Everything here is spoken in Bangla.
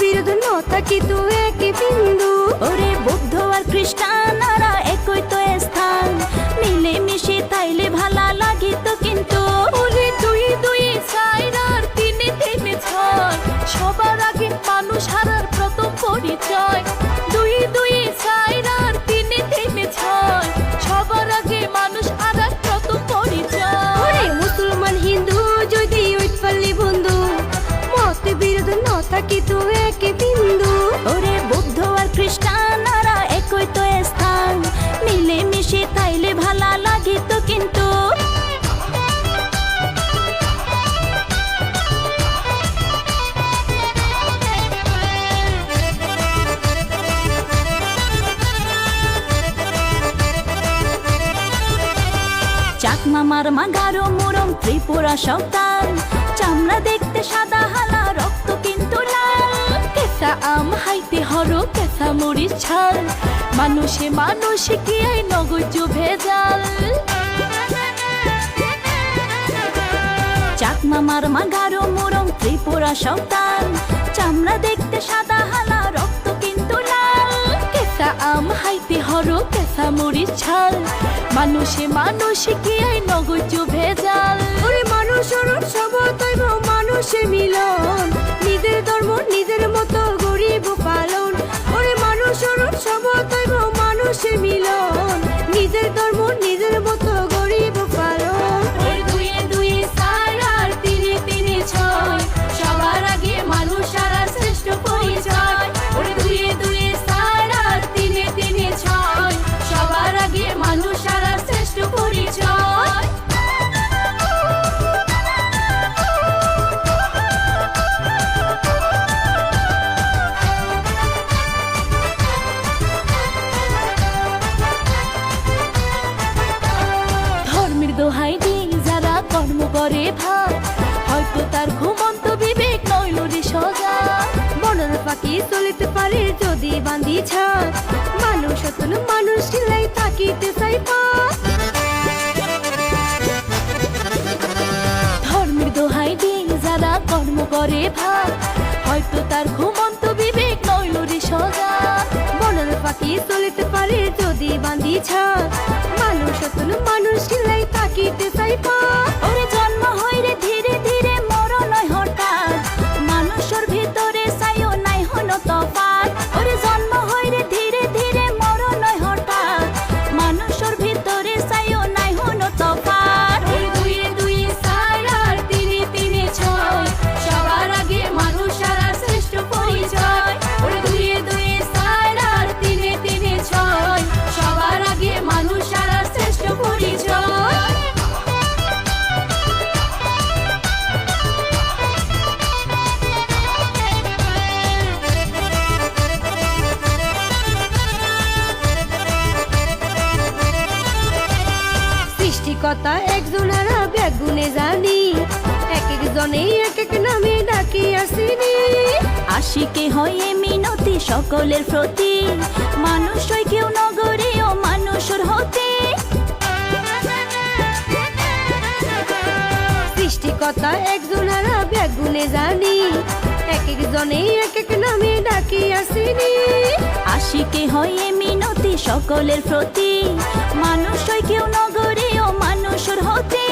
বিরোধ ন থাকিত এক বিন্দু? ওরে বৌদ্ধ আর খ্রিস্টান চাকমা মারমা গারো মুরম ত্রিপুরা সন্তান। চামড়া দেখতে সাদা, হালা, রক্ত কিন্তু লাল। কেঁচা আম হাইতে হর, কেঁচা মরিচ ছাল। মানুষে মানুষে কি আই নগজ ভেজাল চাকমা মারমা গারো মুরম ত্রিপুরা সন্তান। চামড়া দেখতে সাদা হর মরিচ ছাল। মানুষে মানুষ কি আই নগজ ভেজাল? ওরে মানুষ সবতই মানুষে মিলন। করে হয়তো তার ঘুমন্ত বিবেক নইল রে সজা। মনের পাখি চলিতে পারে যদি বান্ধি ছাপ মানুষ অতন মানুষ সিলাই তাকিতে চাই ধর্মের দোহাই দিয়ে যারা কর্ম করে ভাব হয়তো তার ঘুমন্ত বিবেক নইল রে সজা। মনের পাখি চলিতে পারে যদি বান্ধি ছাপ মানুষ অতন মানুষ সিলাই তাকিতে চাই পা হইরে ধীরে ধীরে। সৃষ্টিকর্তা একজনারা বেগুনে জানি। এক একজনে এক এক নামে ডাকি আসিনি। আশিকে হয়ে মিনতি সকলের প্রতি। মানুষ হয় কেউ নগরে ও মানুষের হতে। সৃষ্টিকর্তা একজনারা বেগুনে জানি। এক একজনে এক এক নামে ডাকি আসিনি। আশিকে হয়ে মিনতি সকলের প্রতি। মানুষ হয় কেউ পাথর হতে